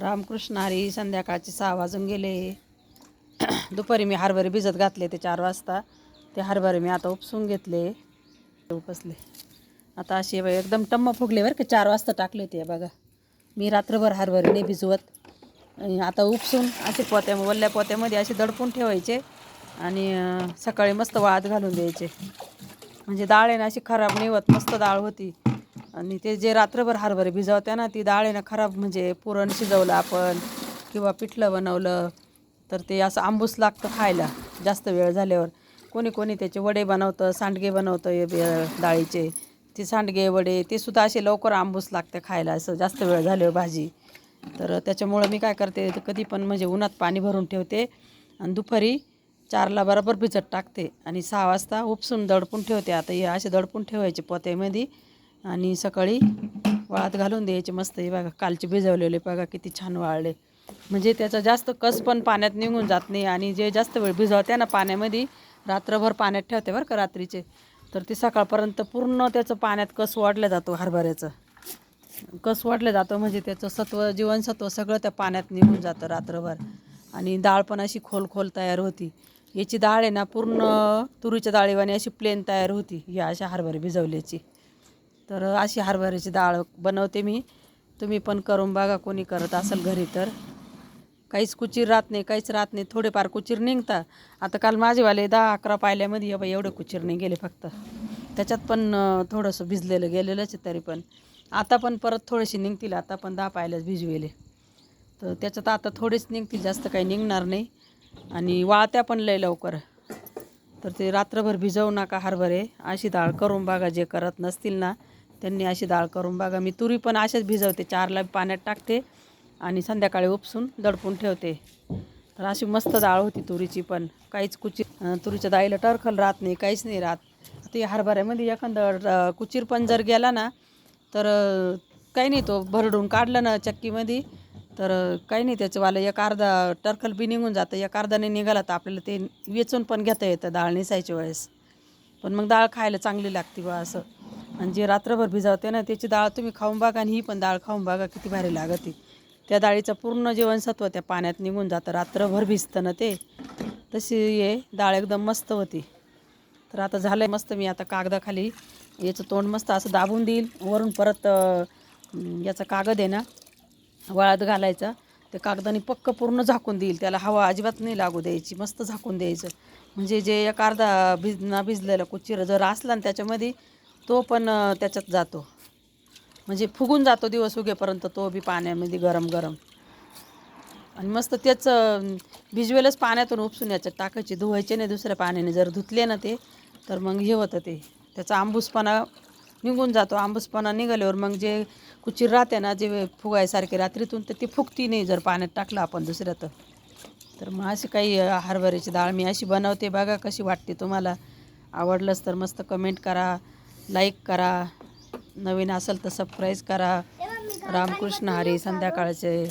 रामकृष्ण हरी संध्याकाळचे सहा वाजून गेले. दुपारी मी हरभरे भिजत घातले ते चार वाजता. ते हरभरे मी आता उपसून घेतले. उपसले. आता असे बघ, एकदम टम्म फुगले बरं का. चार वाजता टाकले ते बघा. मी रात्रभर हरभरे नाही भिजवत. आणि आता उपसून असे पोत्या वल्ल्या पोत्यामध्ये असे दडपून ठेवायचे आणि सकाळी मस्त वाळत घालून द्यायचे. म्हणजे डाळ आहे ना अशी खराब नाही होत. मस्त डाळ होती. आणि ते जे रात्रभर हरभरे भिजवत्या ना ती डाळ आहे ना खराब म्हणजे पुरण शिजवलं आपण किंवा पिठलं बनवलं तर ते असं आंबूस लागतं खायला जास्त वेळ झाल्यावर. कोणी कोणी त्याचे वडे बनवतं सांडगे बनवतं हे डाळीचे. ते सांडगे वडे ते सुद्धा असे लवकर आंबूस लागते खायला असं जास्त वेळ झाल्यावर भाजी. तर त्याच्यामुळं मी काय करते कधी पण म्हणजे उन्हात पाणी भरून ठेवते आणि दुपारी चारला बरोबर भिजत टाकते आणि सहा वाजता उपसून दडपून ठेवते. आता हे असे दडपून ठेवायचे पोत्यामध्ये. आणि सकाळी वाळत घालून द्यायचे मस्त. हे बघा कालचे भिजवलेले बघा किती छान वाळले. म्हणजे त्याचा जास्त कस पण पाण्यात निघून जात नाही आणि जे जास्त वेळ भिजवते ना पाण्यामध्ये रात्रभर पाण्यात ठेवते बरं का रात्रीचे तर ते सकाळपर्यंत पूर्ण त्याचं पाण्यात कस वाढलं जातो हरभऱ्याचं. कस वाढलं जातं म्हणजे त्याचं सत्व जीवनसत्व सगळं त्या पाण्यात निघून जातं रात्रभर. आणि डाळ पण अशी खोल खोल तयार होती. याची डाळ आहे ना पूर्ण तुरीच्या डाळीवाणी अशी प्लेन तयार होती या अशा हरभरे भिजवल्याची. तर अशी हरभऱ्याची डाळ बनवते मी. तुम्ही पण करून बघा कोणी करत असेल घरी तर. काहीच कुचीर राहत नाही काहीच राहत नाही. थोडेफार कुचीर निघता. आता काल माझेवाले दहा अकरा पायल्यामध्ये बाई एवढे कुचीर नाही गेले फक्त. त्याच्यात पण थोडंसं भिजलेलं गेलेलंच आहे तरी पण. आता पण परत थोडीशी निघतील आता पण दहा पायल्याच भिजवेले. तर त्याच्यात आता थोडेच निघतील जास्त काही निघणार नाही. आणि वाळत्या पण लय लवकर. तर ते रात्रभर भिजवू नका हरभरे. अशी डाळ करून बघा जे करत नसतील ना. त्यांनी अशी डाळ करून बघा. मी तुरी पण अशाच भिजवते. चारला पाण्यात टाकते आणि संध्याकाळी उपसून दडपून ठेवते. तर अशी मस्त डाळ होती तुरीची पण. काहीच कुची तुरीच्या डाळीला टरखल राहत नाही काहीच नाही राहत. ते हरभऱ्यामध्ये एखादं कुचीर पण जर गेला ना तर काही नाही तो भरडून काढलं ना चक्कीमध्ये तर काही नाही त्याचंवालं एक अर्धा टरखल बी निघून जातं. एक अर्धा नाही निघाला तर आपल्याला ते वेचून पण घेता येतं डाळ निसायच्या वेळेस. पण मग डाळ खायला चांगली लागते बा असं. आणि जे रात्रभर भिजावते ना त्याची डाळ तुम्ही खाऊन बघा आणि ही पण डाळ खाऊन बघा किती भारी लागते. त्या डाळीचं पूर्ण जीवनसत्व त्या पाण्यात निघून जातं. रात्रभर भिजतं ना ते. तशी हे डाळ एकदम मस्त होती. तर आता झालं आहे मस्त. मी आता कागदाखाली याचं तोंड मस्त असं दाबून देईल. वरून परत याचा कागद आहे ना वळात घालायचा. ते कागदाने पक्क पूर्ण झाकून देईल. त्याला हवा अजिबात नाही लागू द्यायची. मस्त झाकून द्यायचं. म्हणजे जे एक अर्धा भिज ना भिजलेला कुचीर जर असला ना त्याच्यामध्ये तो पण त्याच्यात जातो. म्हणजे फुगून जातो दिवस उगेपर्यंत तो बी पाण्यामध्ये गरम गरम. आणि मस्त तेच भिजवेलच पाण्यातून उपसून याच्यात टाकायचे. धुवायचे नाही दुसऱ्या पाण्याने. जर धुतले ना ते तर मग हे होतं ते. त्याचा आंबूसपणा निघून जातो. आंबूसपणा निघाल्यावर मग जे कुचीर राहते ना जे फुगायसारखे रात्रीतून तर ती फुगती नाही जर पाण्यात टाकलं आपण दुसऱ्यात तर. मग अशी काही हरभऱ्याची डाळ मी अशी बनवते. बघा कशी वाटते तुम्हाला. आवडलंच तर मस्त कमेंट करा. लाईक करा नवीन असेल तर सबस्क्राईब करा. रामकृष्ण हरी संध्याकाळचे.